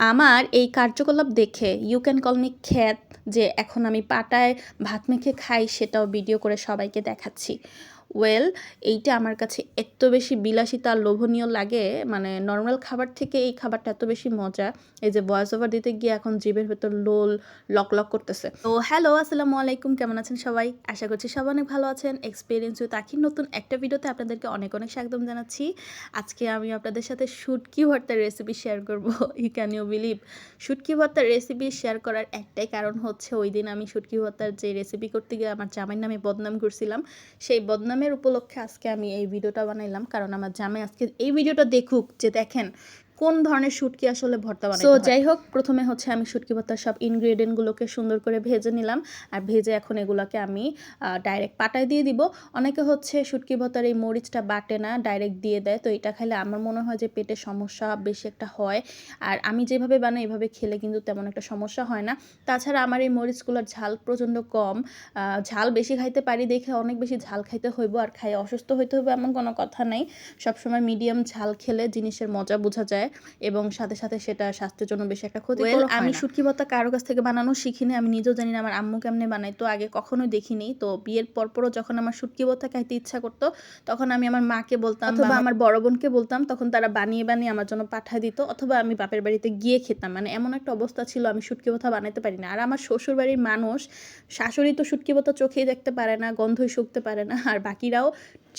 আমার এই কার্যকলাপ দেখে ইউ ক্যান কল মি খ্যাত যে এখন আমি পাটায় ভাত মেখে খাই সেটাও ভিডিও করে সবাইকে দেখাচ্ছি। ওয়েল এইটা আমার কাছে এত বেশি বিলাসিতা লোভনীয় লাগে। মানে নর্মাল খাবার থেকে এই খাবারটা এত বেশি মজা। এই যে ভয়েস ওভার দিতে গিয়ে এখন জিভের ভেতর লোল লক লক করতেছে। তো হ্যালো আসসালামু আলাইকুম, কেমন আছেন সবাই? আশা করছি সবাই অনেক ভালো আছেন। এক্সপিরিয়েন্স উইথ আখির নতুন একটা ভিডিওতে আপনাদেরকে অনেক অনেক স্বাগতম জানাচ্ছি। আজকে আমি আপনাদের সাথে শুটকি ভর্তার রেসিপি শেয়ার করব। ই ক্যান ইউ বিলিভ শুটকি ভর্তার রেসিপি শেয়ার করার একটাই কারণ হচ্ছে, ওই দিন আমি শুটকি ভর্তার যে রেসিপি করতে গিয়ে আমার জামাইয়ের নামে বদনাম করছিলাম। সেই বদনামের উপলক্ষে আজকে আমি এই ভিডিওটা বানাইলাম, কারণ আমার জামে আজকে এই ভিডিওটা দেখুক যে দেখেন কোন ধরনের শুটকি আসলে ভর্তা বানাই তো যাই হোক প্রথমে হচ্ছে আমি শুটকি ভর্তার সব ইনগ্রেডিয়েন্টগুলোকে সুন্দর করে ভেজে নিলাম। আর ভেজে এখন এগুলোকে আমি ডাইরেক্ট পাটায় দিয়ে দিব। অনেকে হচ্ছে শুটকি ভর্তার এই মরিচটা বাটে না ডাইরেক্ট দিয়ে দেয়। তো এটা খাইলে আমার মনে হয় যে পেটের সমস্যা বেশি একটা হয়। আর আমি যেভাবে বানাই এভাবে খেলে কিন্তু তেমন একটা সমস্যা হয় না। তাছাড়া আমার এই মরিচগুলোর ঝাল প্রচণ্ড কম। ঝাল বেশি খাইতে পারি দেখে অনেক বেশি ঝাল খাইতে হইব আর খাই অসুস্থ হইতে হবে এমন কোনো কথা নাই। সবসময় মিডিয়াম ঝাল খেলে জিনিসের মজা বোঝা যায়। এবং সাথে সাথে সেটা স্বাস্থ্যের জন্য বেশি একটা ক্ষতি আমি শুটকি ভর্তা কারও কাছ থেকে বানানো শিখিনি আমি নিজেও জানি না আমার আম্মু কেমনে বানাই তো আগে কখনোই দেখিনি। তো বিয়ের পরপরও যখন আমার শুটকি ভর্তা খাইতে ইচ্ছা করতো তখন আমি আমার মাকে বলতাম অথবা আমার বড় বোনকে বলতাম তখন তারা বানিয়ে বানিয়ে আমার জন্য পাঠায় দিত অথবা আমি বাপের বাড়িতে গিয়ে খেতাম। মানে এমন একটা অবস্থা ছিল আমি শুটকি ভর্তা বানাতে পারি না। আর আমার শ্বশুর বাড়ির মানুষ শাশুড়ি তো শুটকি ভর্তা চোখেই দেখতে পারে না গন্ধই শুকতে পারে না আর বাকিরাও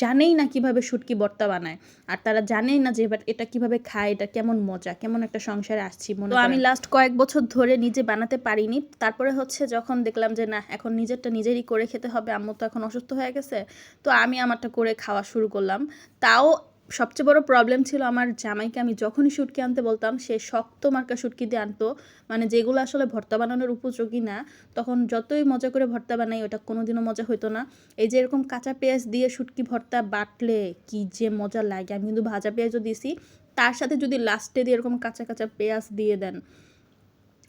জানেই না কীভাবে শুটকি ভর্তা বানায়। আর তারা জানেই না যে এবার এটা কীভাবে খায় এটা কেমন মজা কেমন একটা সংসারে আসছি মনে আমি লাস্ট কয়েক বছর ধরে নিজে বানাতে পারিনি। তারপরে হচ্ছে যখন দেখলাম যে না এখন নিজেরটা নিজেরই করে খেতে হবে আম্মু তো এখন অসুস্থ হয়ে গেছে। তো আমি আমারটা করে খাওয়া শুরু করলাম। তাও সবচেয়ে বড় প্রবলেম ছিল আমার জামাইকে আমি যখনই শুটকি আনতে বলতাম সে শক্ত মার্কা শুটকি দিয়ে আনতো। মানে যেগুলো আসলে ভর্তা বানানোর উপযোগী না তখন যতই মজা করে ভর্তা বানাই ওটা কোনোদিনও মজা হতো না। এই যে এরকম কাঁচা পেঁয়াজ দিয়ে শুটকি ভর্তা বাটলে কি যে মজা লাগে। আমি কিন্তু ভাজা পেঁয়াজও দিছি তার সাথে যদি লাস্টে দিয়ে এরকম কাঁচা কাঁচা পেঁয়াজ দিয়ে দেন,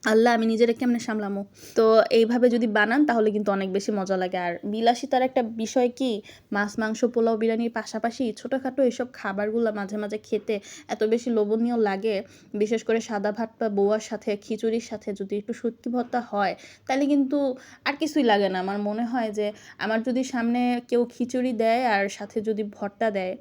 আল্লাহ আমি নিজেরা কেমনে সামলামো? তো এইভাবে যদি বানান, তাহলে কিন্তু অনেক বেশি মজা লাগে। আর বিলাসিতার একটা বিষয় কি? মাছ, মাংস, পোলাও, বিরিয়ানির পাশাপাশি ছোটোখাটো এইসব খাবারগুলো মাঝে মাঝে খেতে এত বেশি লোভনীয় লাগে। বিশেষ করে সাদা ভাত বা বউয়ার সাথে, খিচুড়ির সাথে যদি একটু শুটকি ভর্তা হয়, তাহলে কিন্তু আর কিছুই লাগে না। আমার মনে হয় যে, আমার যদি সামনে কেউ খিচুড়ি দেয় আর সাথে যদি ভর্তা দেয়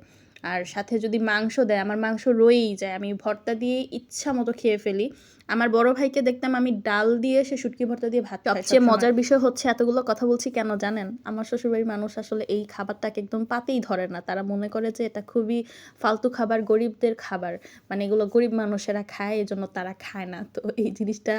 আর সাথে যদি মাংস দেয়, আমার মাংস রয়েই যায়, আমি ভর্তা দিয়ে ইচ্ছা মতো খেয়ে ফেলি। আমার বড় ভাইকে দেখতাম আমি ডাল দিয়ে সে শুটকি ভর্তা দিয়ে ভাত সবচেয়ে মজার বিষয় হচ্ছে এতগুলো কথা বলছি কেন জানেন? আমার শ্বশুরবাড়ির মানুষ আসলে এই খাবারটাকে একদম পাতেই ধরে না। তারা মনে করে যে এটা খুবই ফালতু খাবার গরিবদের খাবার। মানে এগুলো গরিব মানুষেরা খায় এই জন্য তারা খায় না। তো এই জিনিসটা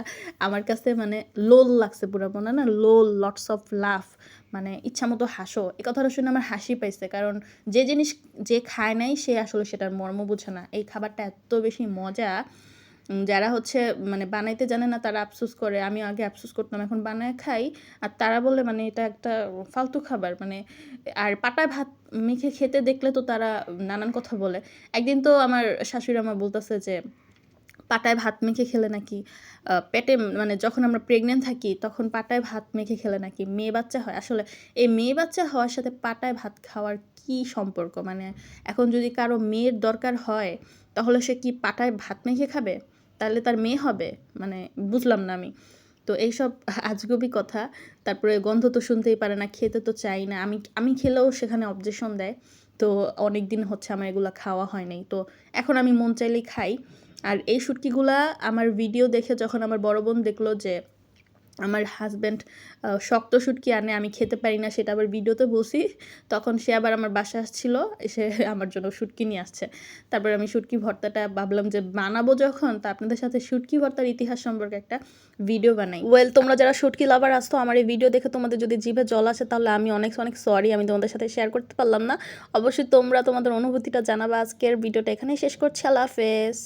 আমার কাছে মানে লোল লাগছে পুরো মনে না লোল লটস অফ লাফ মানে ইচ্ছা মতো হাসো। এ কথাটা শুনে আমার হাসি পাইছে। কারণ যে জিনিস যে খায় নাই সে আসলে সেটার মর্ম বোঝে না। এই খাবারটা এত বেশি মজা যারা হচ্ছে মানে বানাইতে জানে না, তারা আফসোস করে। আমি আগে আফসোস করতাম, এখন বানায় খাই। আর তারা বলে মানে এটা একটা ফালতু খাবার মানে আর পাটায় ভাত মেখে খেতে দেখলে তো তারা নানান কথা বলে। একদিন তো আমার শাশুড়ি আমার বলতেছে যে, পাটায় ভাত মেখে খেলে নাকি পেটে মানে যখন আমরা প্রেগনেন্ট থাকি, তখন পাটায় ভাত মেখে খেলে নাকি? মেয়ে বাচ্চা হয়। আসলে এই মেয়ে বাচ্চা হওয়ার সাথে পাটায় ভাত খাওয়ার কি সম্পর্ক? মানে এখন যদি কারও মেয়ের দরকার হয়, তাহলে সে কি পাটায় ভাত মেখে খাবে? তাহলে তার মেয়ে হবে? মানে বুঝলাম না আমি। তো এইসব আজগবি কথা, তারপরে গন্ধ তো শুনতেই পারে না, খেতে তো চাই না। আমি আমি খেলেও সেখানে অবজেকশন দেয়। তো অনেক দিন হচ্ছে আমার এগুলো খাওয়া হয় নাই। তো এখন আমি মন চাইলেই খাই। আর এই শুটকিগুলা আমার ভিডিও দেখে যখন আমার বড় বোন দেখল যে আমার হাজব্যান্ড শক্ত শুটকি আনে, আমি খেতে পারি না, সেটা আবার ভিডিওতে বলছি। তখন সে আবার আমার বাসায় আসছিল, এসে আমার জন্য শুটকি নিয়ে আসছে। তারপর আমি শুটকি ভর্তাটা ভাবলাম যে বানাবো যখন, তা আপনাদের সাথে শুটকি ভর্তার ইতিহাস সম্পর্কে একটা ভিডিও বানাই। ওয়েল তোমরা যারা শুটকি লাভার আসতো আমার এই ভিডিও দেখে তোমাদের যদি জিভে জল আসে, তাহলে আমি অনেক অনেক সরি আমি তোমাদের সাথে শেয়ার করতে পারলাম না। অবশ্যই তোমরা তোমাদের অনুভূতিটা জানাবা। আজকের ভিডিওটা এখানেই শেষ করছি। আল্লাহ হাফেজ।